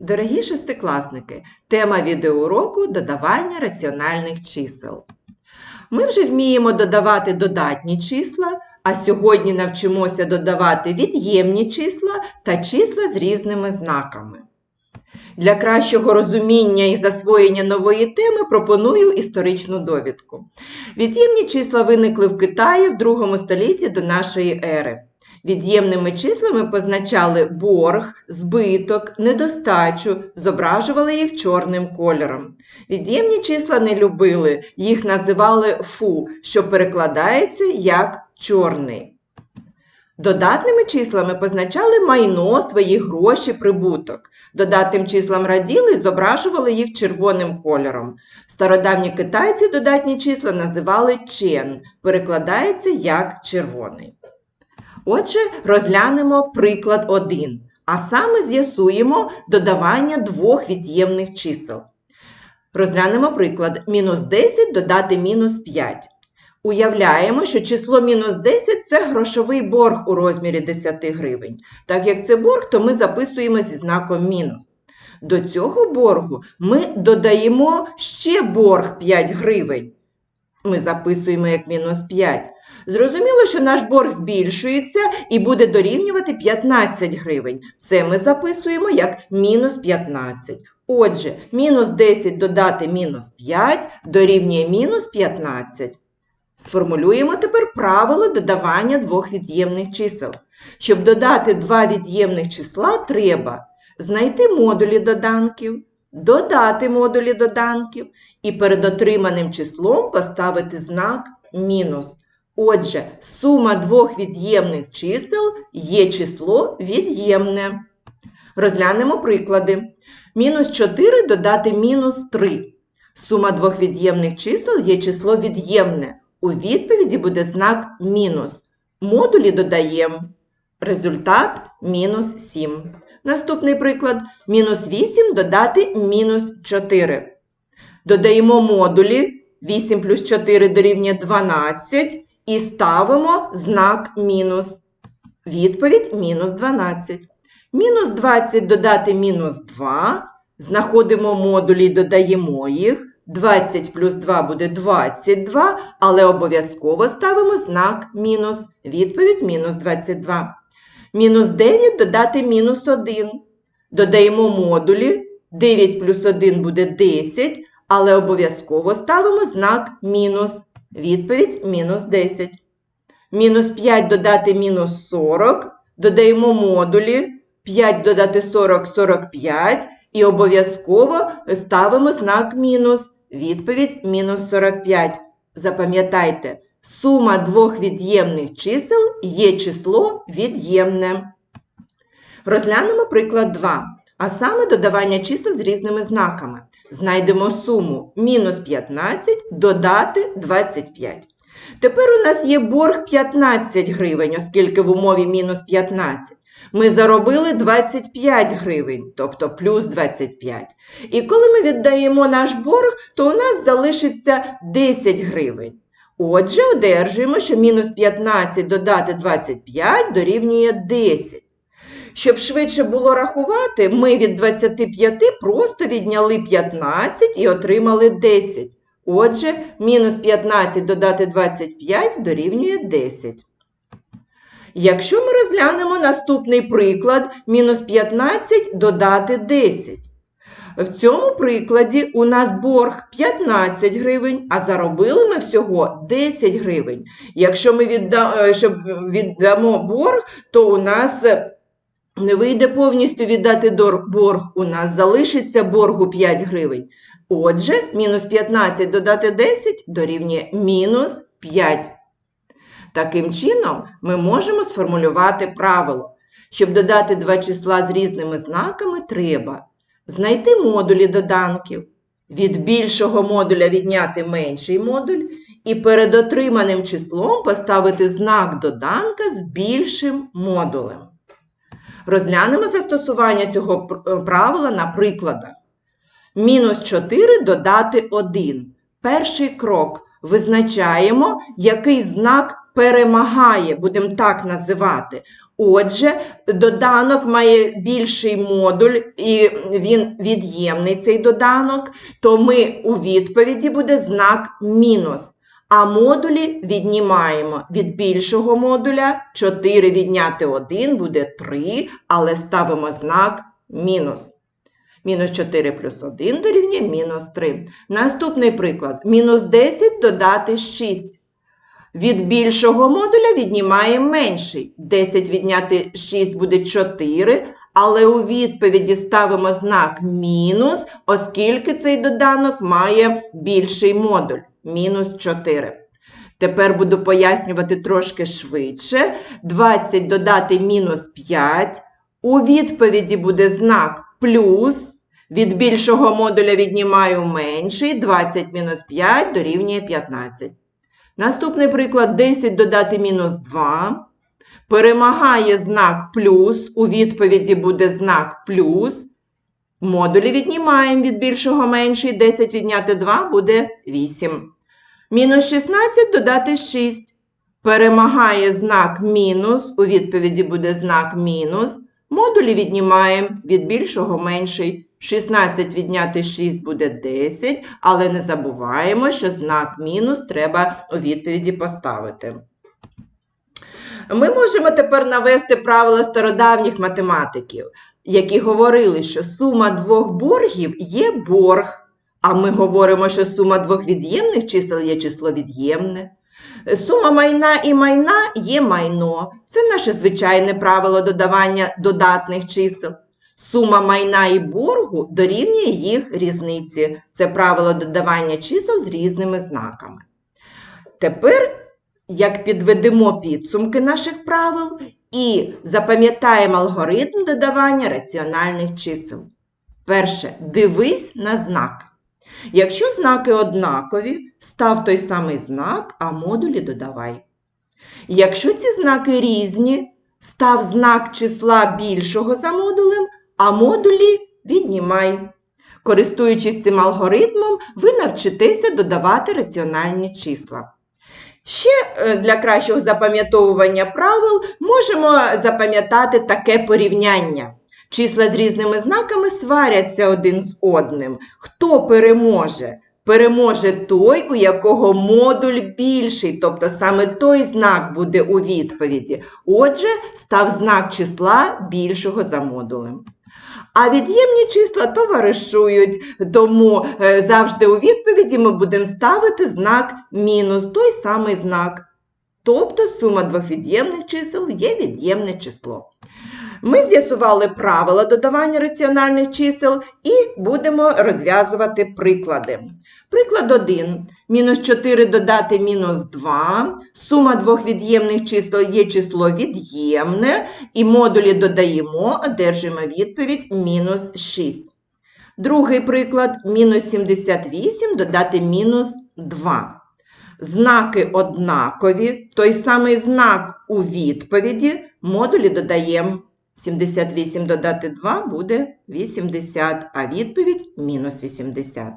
Дорогі шестикласники, тема відеоуроку додавання раціональних чисел. Ми вже вміємо додавати додатні числа, а сьогодні навчимося додавати від'ємні числа та числа з різними знаками. Для кращого розуміння і засвоєння нової теми пропоную історичну довідку. Від'ємні числа виникли в Китаї в другому столітті до нашої ери. Від'ємними числами позначали борг, збиток, недостачу, зображували їх чорним кольором. Від'ємні числа не любили, їх називали фу, що перекладається як чорний. Додатними числами позначали майно, свої гроші, прибуток. Додатним числам раділи зображували їх червоним кольором. Стародавні китайці додатні числа називали чен, перекладається як червоний. Отже, розглянемо приклад 1, а саме з'ясуємо додавання двох від'ємних чисел. Розглянемо приклад мінус 10 додати мінус 5. Уявляємо, що число мінус 10 – це грошовий борг у розмірі 10 гривень. Так як це борг, то ми записуємо зі знаком мінус. До цього боргу ми додаємо ще борг 5 гривень. Ми записуємо як мінус 5. Зрозуміло, що наш борг збільшується і буде дорівнювати 15 гривень. Це ми записуємо як мінус 15. Отже, мінус 10 додати мінус 5 дорівнює мінус 15. Сформулюємо тепер правило додавання двох від'ємних чисел. Щоб додати два від'ємних числа, треба знайти модулі доданків, додати модулі доданків і перед отриманим числом поставити знак мінус. Отже, сума двох від'ємних чисел є число від'ємне. Розглянемо приклади. Мінус 4 додати мінус 3. Сума двох від'ємних чисел є число від'ємне. У відповіді буде знак мінус. Модулі додаємо. Результат мінус 7. Наступний приклад. Мінус 8 додати мінус 4. Додаємо модулі. 8 плюс 4 дорівнює 12 і ставимо знак мінус. Відповідь мінус 12. Мінус 20 додати мінус 2. Знаходимо модулі і додаємо їх. 20 плюс 2 буде 22, але обов'язково ставимо знак мінус. Відповідь мінус 22. Мінус 9 додати мінус 1. Додаємо модулі. 9 плюс 1 буде 10, але обов'язково ставимо знак мінус. Відповідь мінус 10. Мінус 5 додати мінус 40. Додаємо модулі. 5 додати 40 – 45. І обов'язково ставимо знак мінус. Відповідь мінус 45. Запам'ятайте, сума двох від'ємних чисел є число від'ємне. Розглянемо приклад 2. А саме додавання чисел з різними знаками. Знайдемо суму мінус 15 додати 25. Тепер у нас є борг 15 гривень, оскільки в умові мінус 15. Ми заробили 25 гривень, тобто плюс 25. І коли ми віддаємо наш борг, то у нас залишиться 10 гривень. Отже, одержуємо, що мінус 15 додати 25 дорівнює 10. Щоб швидше було рахувати, ми від 25 просто відняли 15 і отримали 10. Отже, мінус 15 додати 25 дорівнює 10. Якщо ми розглянемо наступний приклад, мінус 15 додати 10. В цьому прикладі у нас борг 15 гривень, а заробили ми всього 10 гривень. Якщо ми відда... щоб віддамо борг, то у нас не вийде повністю віддати борг, у нас залишиться боргу 5 гривень. Отже, мінус 15 додати 10 дорівнює мінус 5. Таким чином, ми можемо сформулювати правило. Щоб додати два числа з різними знаками, треба знайти модулі доданків, від більшого модуля відняти менший модуль і перед отриманим числом поставити знак доданка з більшим модулем. Розглянемо застосування цього правила на прикладах. Мінус 4 додати 1. Перший крок. Визначаємо, який знак перемагає, будемо так називати. Отже, доданок має більший модуль, і він від'ємний цей доданок, то ми у відповіді буде знак мінус. А модулі віднімаємо від більшого модуля 4 відняти 1 буде 3, але ставимо знак мінус. Мінус 4 плюс 1 дорівнює мінус 3. Наступний приклад. Мінус 10 додати 6. Від більшого модуля віднімаємо менший. 10 відняти 6 буде 4, але у відповіді ставимо знак мінус, оскільки цей доданок має більший модуль. Мінус 4. Тепер буду пояснювати трошки швидше. 20 додати мінус 5. У відповіді буде знак плюс. Від більшого модуля віднімаю менший. 20 мінус 5 дорівнює 15. Наступний приклад 10 додати мінус 2. Перемагає знак плюс. У відповіді буде знак плюс. Модулі віднімаємо від більшого менший. 10 відняти 2 буде 8. Мінус 16 додати 6. Перемагає знак мінус. У відповіді буде знак мінус. Модулі віднімаємо від більшого менший. 16 відняти 6 буде 10, але не забуваємо, що знак мінус треба у відповіді поставити. Ми можемо тепер навести правила стародавніх математиків, які говорили, що сума двох боргів є борг, а ми говоримо, що сума двох від'ємних чисел є число від'ємне. Сума майна і майна є майно. Це наше звичайне правило додавання додатних чисел. Сума майна і боргу дорівнює їх різниці. Це правило додавання чисел з різними знаками. Тепер, як підведемо підсумки наших правил і запам'ятаємо алгоритм додавання раціональних чисел. Перше, дивись на знаки. Якщо знаки однакові, став той самий знак, а модулі додавай. Якщо ці знаки різні, став знак числа більшого за модулем, а модулі віднімай. Користуючись цим алгоритмом, ви навчитеся додавати раціональні числа. Ще е, для кращого запам'ятовування правил можемо запам'ятати таке порівняння. Числа з різними знаками сваряться один з одним. Хто переможе? Переможе той, у якого модуль більший, тобто саме той знак буде у відповіді. Отже, став знак числа більшого за модулем. А від'ємні числа товаришують, тому е, завжди у відповіді ми будемо ставити знак мінус, той самий знак. Тобто сума двох від'ємних чисел є від'ємне число. Ми з'ясували правила додавання раціональних чисел і будемо розв'язувати приклади. Приклад 1. Мінус 4 додати мінус 2. Сума двох від'ємних чисел є число від'ємне, і модулі додаємо, одержимо відповідь мінус 6. Другий приклад мінус 78 додати мінус 2. Знаки однакові, той самий знак у відповіді, модулі додаємо 78 додати 2 буде 80, а відповідь мінус 80.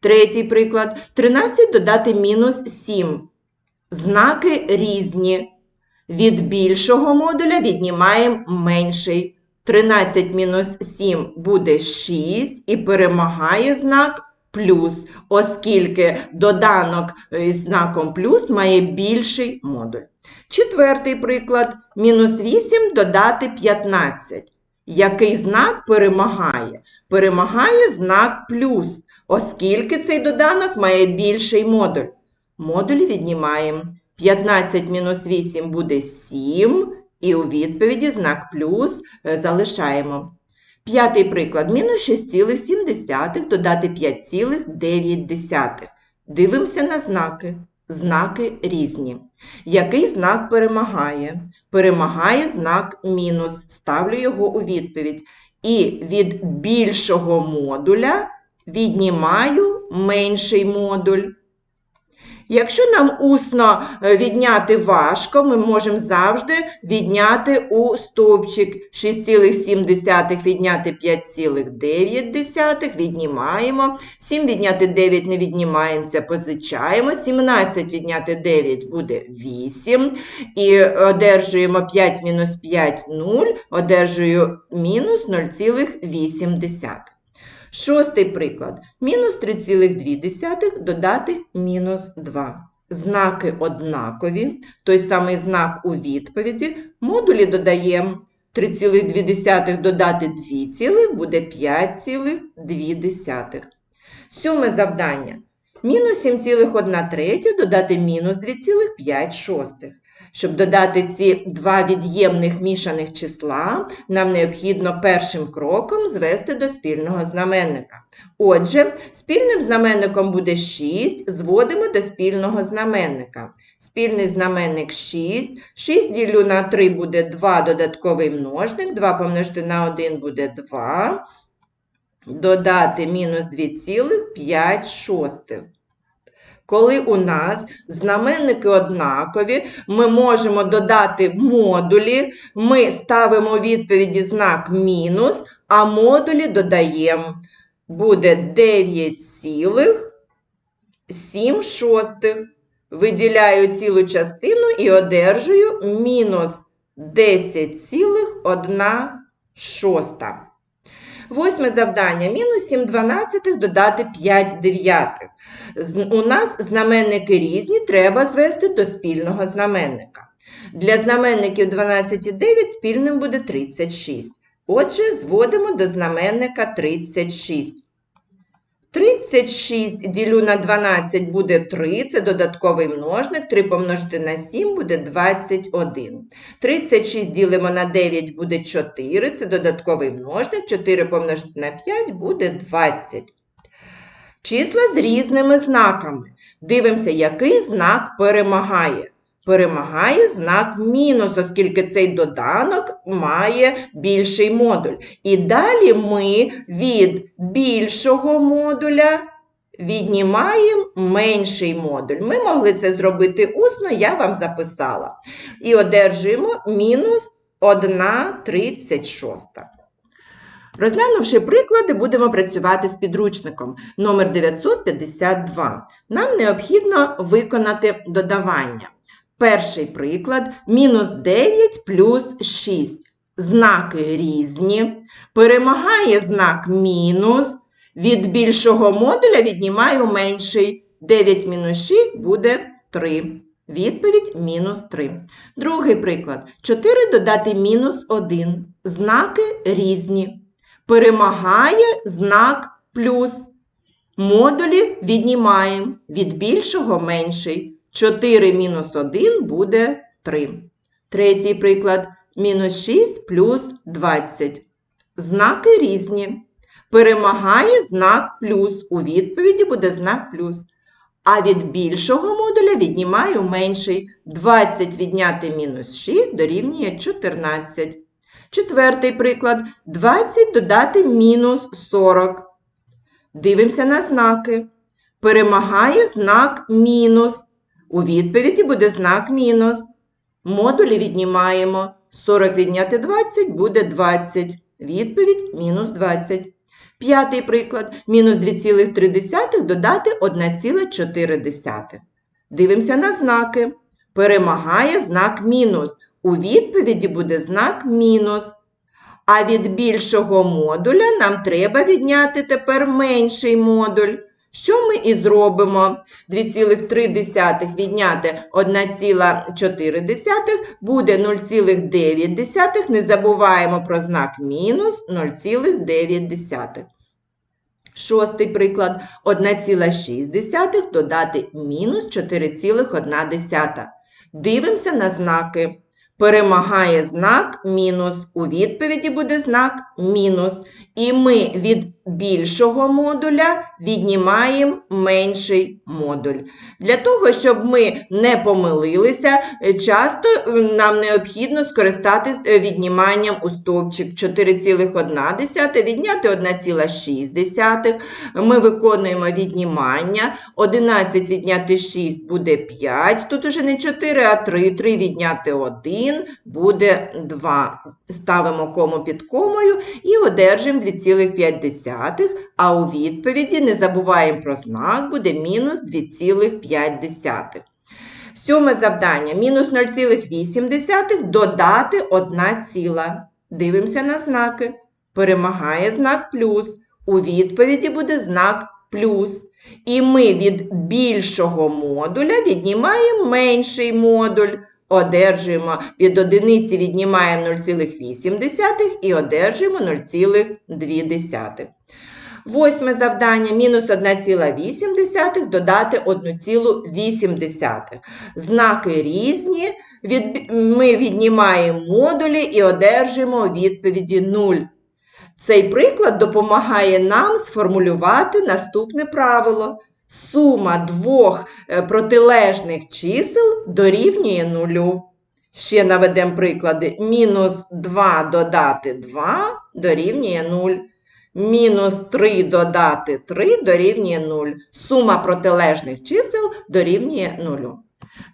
Третій приклад. 13 додати мінус 7. Знаки різні. Від більшого модуля віднімаємо менший. 13 мінус 7 буде 6 і перемагає знак плюс, оскільки доданок із знаком плюс має більший модуль. Четвертий приклад. Мінус 8 додати 15. Який знак перемагає? Перемагає знак плюс, оскільки цей доданок має більший модуль. Модулі віднімаємо. 15 мінус 8 буде 7, і у відповіді знак плюс е, залишаємо. П'ятий приклад. Мінус 6,7 додати 5,9. Дивимося на знаки. Знаки різні. Який знак перемагає? Перемагає знак мінус. Ставлю його у відповідь. І від більшого модуля віднімаю менший модуль. Якщо нам усно е, відняти важко, ми можемо завжди відняти у стовпчик 6,7 відняти 5,9, віднімаємо. 7 відняти 9 не віднімаємося, позичаємо. 17 відняти 9 буде 8. І одержуємо 5 мінус 5 – 0, одержую мінус 0,8. Шостий приклад. Мінус 3,2 додати мінус 2. Знаки однакові. Той самий знак у відповіді. Модулі додаємо 3,2 додати 2 цілих буде 5,2. Сьоме завдання. Мінус 7,1 додати мінус 2,5 шостих. Щоб додати ці два від'ємних мішаних числа, нам необхідно першим кроком звести до спільного знаменника. Отже, спільним знаменником буде 6, зводимо до спільного знаменника. Спільний знаменник 6. 6 ділю на 3 буде 2 додатковий множник, 2 помножити на 1 буде 2. Додати мінус 2,5 шостих. Коли у нас знаменники однакові, ми можемо додати модулі, ми ставимо відповіді знак мінус, а модулі додаємо. Буде 9,7 шостих. Виділяю цілу частину і одержую мінус 10,1 шоста. Восьме завдання. Мінус 7 дванадцятих додати 5 дев'ятих. У нас знаменники різні, треба звести до спільного знаменника. Для знаменників 12 і 9 спільним буде 36. Отже, зводимо до знаменника 36. 36 ділю на 12 буде 3, це додатковий множник, 3 помножити на 7 буде 21. 36 ділимо на 9 буде 4, це додатковий множник, 4 помножити на 5 буде 20. Числа з різними знаками. Дивимося, який знак перемагає. Перемагає знак мінус, оскільки цей доданок має більший модуль. І далі ми від більшого модуля віднімаємо менший модуль. Ми могли це зробити усно, я вам записала. І одержуємо мінус 1,36. Розглянувши приклади, будемо працювати з підручником номер 952. Нам необхідно виконати додавання. Перший приклад – мінус 9 плюс 6. Знаки різні. Перемагає знак мінус. Від більшого модуля віднімаю менший. 9 мінус 6 буде 3. Відповідь мінус 3. Другий приклад. 4 додати мінус 1. Знаки різні. Перемагає знак плюс. Модулі віднімаємо. Від більшого менший. 4 мінус 1 буде 3. Третій приклад. Мінус 6 плюс 20. Знаки різні. Перемагає знак плюс. У відповіді буде знак плюс. А від більшого модуля віднімаю менший. 20 відняти мінус 6 дорівнює 14. Четвертий приклад. 20 додати мінус 40. Дивимося на знаки. Перемагає знак мінус. У відповіді буде знак мінус. Модулі віднімаємо. 40 відняти 20 буде 20. Відповідь мінус 20. П'ятий приклад. Мінус 2,3 додати 1,4. Дивимося на знаки. Перемагає знак мінус. У відповіді буде знак мінус. А від більшого модуля нам треба відняти тепер менший модуль. Що ми і зробимо? 2,3 відняти 1,4 буде 0,9. Не забуваємо про знак мінус 0,9. Шостий приклад 1,6 додати мінус 4,1. Дивимося на знаки. Перемагає знак мінус. У відповіді буде знак мінус. І ми від більшого модуля віднімаємо менший модуль. Для того, щоб ми не помилилися, е, часто е, нам необхідно скористатись е, відніманням у стовпчик 4,1 відняти 1,6. Ми виконуємо віднімання. 11 відняти 6 буде 5. Тут уже не 4, а 3. 3 відняти 1 буде 2. Ставимо кому під комою і одержимо 2,5. А у відповіді не забуваємо про знак, буде мінус 2,5. Сьоме завдання. Мінус 0,8 додати 1 ціла. Дивимося на знаки. Перемагає знак плюс. У відповіді буде знак плюс. І ми від більшого модуля віднімаємо менший модуль. Одержуємо від одиниці віднімаємо 0,8 і одержуємо 0,2. Восьме завдання мінус 1,8 додати 1,8. Знаки різні. Від... Ми віднімаємо модулі і одержуємо відповіді 0. Цей приклад допомагає нам сформулювати наступне правило. Сума двох е, протилежних чисел дорівнює нулю. Ще наведемо приклади. Мінус 2 додати 2 дорівнює 0. Мінус 3 додати 3 дорівнює 0. Сума протилежних чисел дорівнює 0.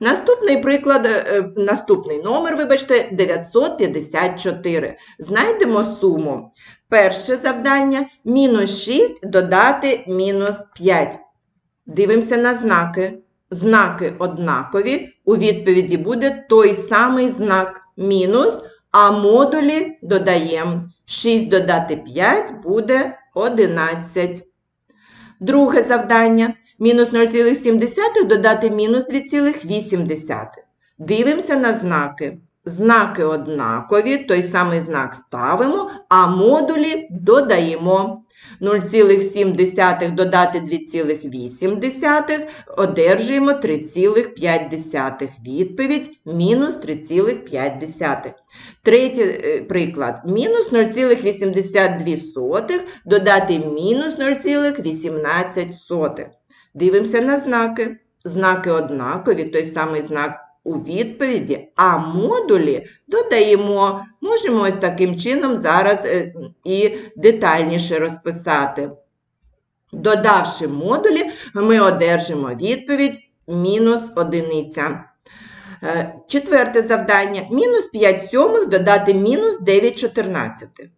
Наступний приклад, е, наступний номер, вибачте, 954. Знайдемо суму. Перше завдання мінус 6 додати мінус 5. Дивимося на знаки. Знаки однакові. У відповіді буде той самий знак мінус, а модулі додаємо. 6 додати 5 буде 11. Друге завдання. Мінус 0,7 додати мінус 2,8. Дивимося на знаки. Знаки однакові, той самий знак ставимо, а модулі додаємо. 0,7 додати 2,8, одержуємо 3,5. Відповідь мінус 3,5. Третій е, приклад. Мінус 0,82 додати мінус 0,18. Дивимося на знаки. Знаки однакові, той самий знак у відповіді, а модулі додаємо. Можемо ось таким чином зараз е, і детальніше розписати. Додавши модулі, ми одержимо відповідь мінус одиниця. Е, четверте завдання. Мінус 5 сьомих додати мінус 9 чотирнадцятих.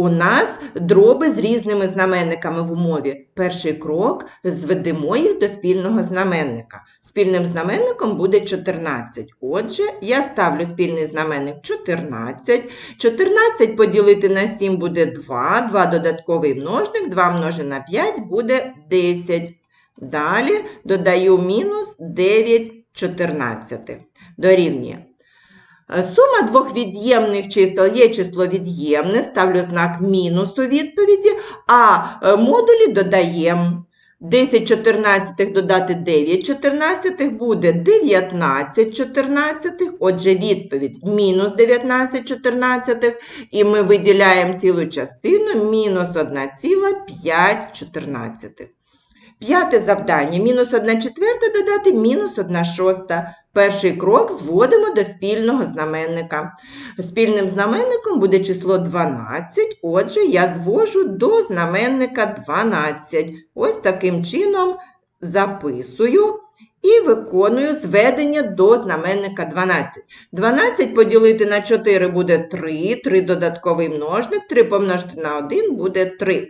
У нас дроби з різними знаменниками в умові. Перший крок зведемо їх до спільного знаменника. Спільним знаменником буде 14. Отже, я ставлю спільний знаменник 14. 14 поділити на 7 буде 2, 2 додатковий множник, 2 множить на 5 буде 10. Далі додаю мінус 9 14. Дорівнює. Сума двох від'ємних чисел є число від'ємне, ставлю знак мінус у відповіді, а е, модулі додаємо. 10 чотирнадцятих додати 9 чотирнадцятих буде 19 чотирнадцятих, отже, відповідь мінус 19 чотирнадцятих, і ми виділяємо цілу частину мінус 1,5 чотирнадцятих. П'яте завдання. Мінус 1 четверта додати мінус 1 шоста. Перший крок зводимо до спільного знаменника. Спільним знаменником буде число 12, отже, я звожу до знаменника 12. Ось таким чином записую і виконую зведення до знаменника 12. 12 поділити на 4 буде 3, 3 додатковий множник, 3 помножити на 1 буде 3.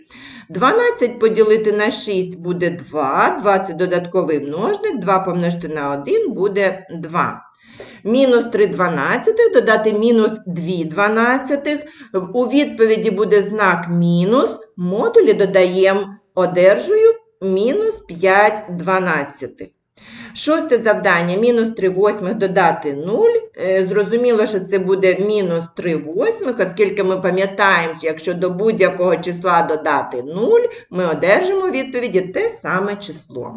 12 поділити на 6 буде 2, 20 додатковий множник, 2 помножити на 1 буде 2. Мінус 3 дванадцятих додати мінус 2 дванадцятих. У відповіді буде знак мінус, модулі додаємо, одержую мінус 5 дванадцятих. Шосте завдання мінус 3 восьмих додати 0. Е, Зрозуміло, що це буде мінус 3 восьмих, оскільки ми пам'ятаємо, що якщо до будь-якого числа додати 0, ми одержимо відповіді те саме число.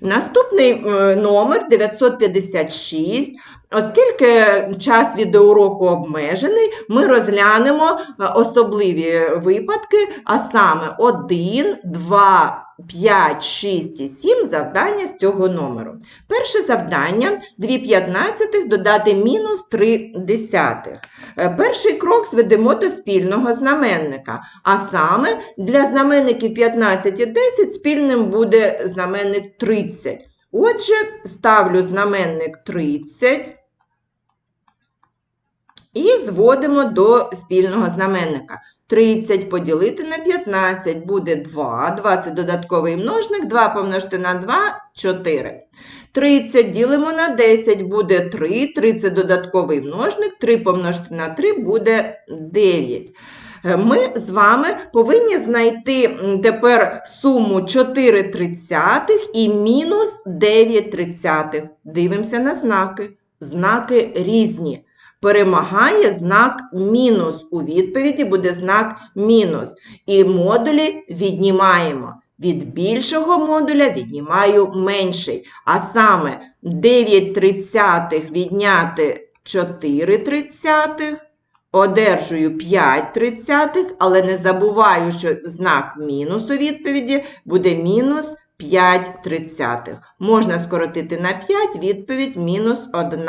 Наступний номер 956. Оскільки час відеоуроку обмежений, ми розглянемо е, особливі випадки, а саме 1, 2, 5, 6 і 7 завдання з цього номеру. Перше завдання 2 п'ятнадцятих додати мінус 3 десятих. Е, Перший крок зведемо до спільного знаменника, а саме для знаменників 15 і 10 спільним буде знаменник 30. Отже, ставлю знаменник 30 і зводимо до спільного знаменника. 30 поділити на 15 буде 2, 2 це додатковий множник, 2 помножити на 2 – 4. 30 ділимо на 10 буде 3, 3 це додатковий множник, 3 помножити на 3 буде 9. Е, Ми з вами повинні знайти тепер суму 4 тридцятих і мінус 9 тридцятих. Дивимося на знаки. Знаки різні. Перемагає знак мінус. У відповіді буде знак мінус. І модулі віднімаємо. Від більшого модуля віднімаю менший. А саме 9 тридцятих відняти 4 тридцятих. Одержую 5 тридцятих, але не забуваю, що знак мінус у відповіді буде мінус 5 тридцятих. Можна скоротити на 5, відповідь мінус 1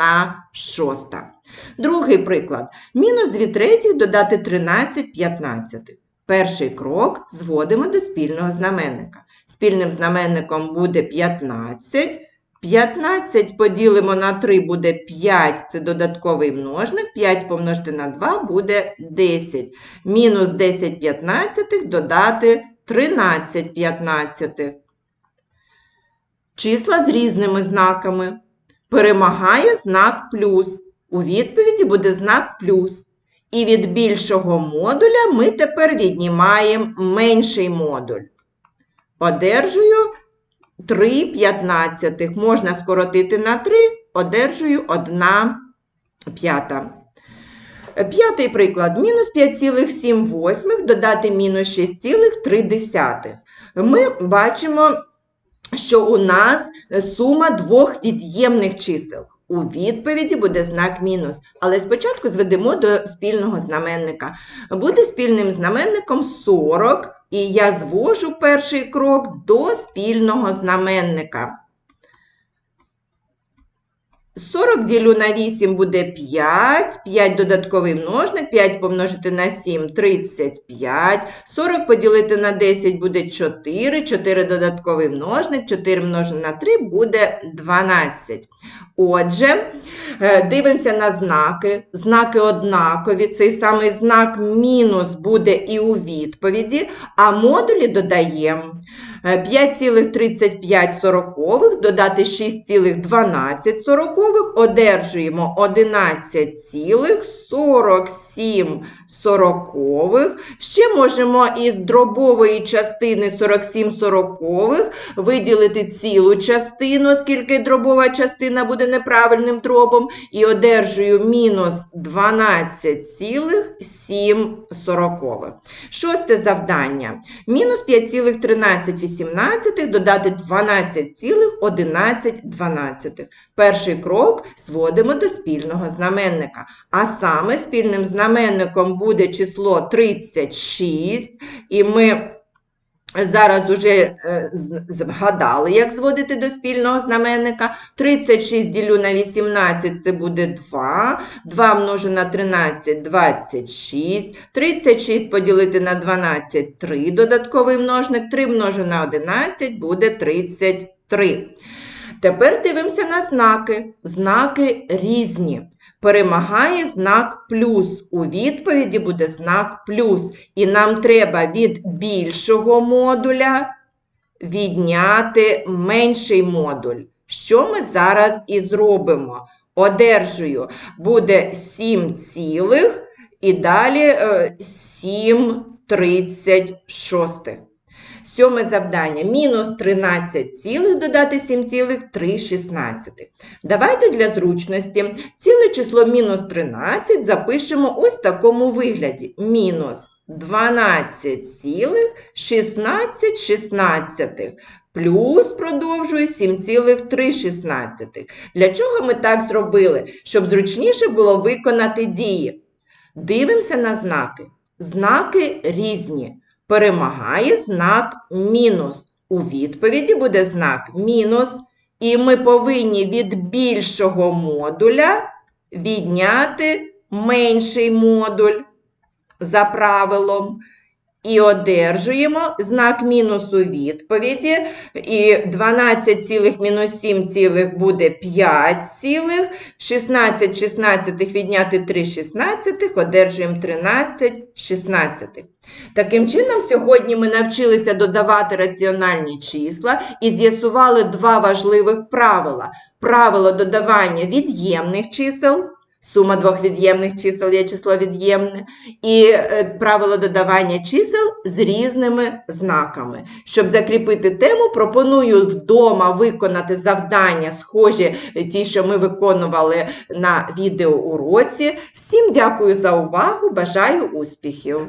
шоста. Другий приклад. Мінус 2 третіх додати 13 п'ятнадцятих. Перший крок зводимо до спільного знаменника. Спільним знаменником буде 15. 15 поділимо на 3 буде 5, це додатковий множник. 5 помножити на 2 буде 10. Мінус 10 п'ятнадцятих додати 13 п'ятнадцятих. Числа з різними знаками. Перемагає знак плюс. У відповіді буде знак плюс. І від більшого модуля ми тепер віднімаємо менший модуль. Одержую 3 п'ятнадцятих. Можна скоротити на 3, одержую 1 п'ята. П'ятий приклад. Мінус 5,7 додати мінус 6,3. Ми бачимо, що у нас сума двох від'ємних чисел. У відповіді буде знак мінус. Але спочатку зведемо до спільного знаменника. Буде спільним знаменником 40, і я звожу перший крок до спільного знаменника. 40 ділю на 8 буде 5, 5 додатковий множник, 5 помножити на 7 – 35, 40 поділити на 10 буде 4, 4 додатковий множник, 4 множити на 3 буде 12. Отже, е, дивимося на знаки. Знаки однакові, цей самий знак мінус буде і у відповіді, а модулі додаємо. 5,35 додати 6,12 одержуємо 11,47 сорокових. Ще можемо із дробової частини 47 сорокових виділити цілу частину, оскільки дробова частина буде неправильним дробом, і одержую мінус 12,7 сорокових. Шосте завдання. Мінус 5,13 додати 12,11. Перший крок зводимо до спільного знаменника. А саме спільним знаменником буде число 36, і ми зараз вже згадали, як зводити до спільного знаменника. 36 ділю на 18 це буде 2, 2 множу на 13 – 26, 36 поділити на 12 – 3, додатковий множник, 3 множу на 11 буде 33. Тепер дивимося на знаки. Знаки різні. Перемагає знак плюс. У відповіді буде знак плюс. І нам треба від більшого модуля відняти менший модуль. Що ми зараз і зробимо? Одержую, буде 7 цілих і далі 7,36. Сьоме завдання. Мінус 13 цілих додати 7 цілих 3 шістнадцятих. Давайте для зручності ціле число мінус 13 запишемо ось в такому вигляді. Мінус 12 цілих 16 шістнадцятих плюс продовжую 7,3. Для чого ми так зробили? Щоб зручніше було виконати дії. Дивимося на знаки. Знаки різні. Перемагає знак мінус. У відповіді буде знак мінус. І ми повинні від більшого модуля відняти менший модуль за правилом. І одержуємо знак мінус у відповіді. І 12 цілих мінус 7 цілих буде 5 цілих. 16 шістнадцятих відняти 3 шістнадцятих, одержуємо 13 шістнадцятих. Таким чином, сьогодні ми навчилися додавати раціональні числа і з'ясували два важливих правила. Правило додавання від'ємних чисел. Сума двох від'ємних чисел є число від'ємне, і е, правило додавання чисел з різними знаками. Щоб закріпити тему, пропоную вдома виконати завдання, схожі е, ті, що ми виконували на відеоуроці. Всім дякую за увагу, бажаю успіхів!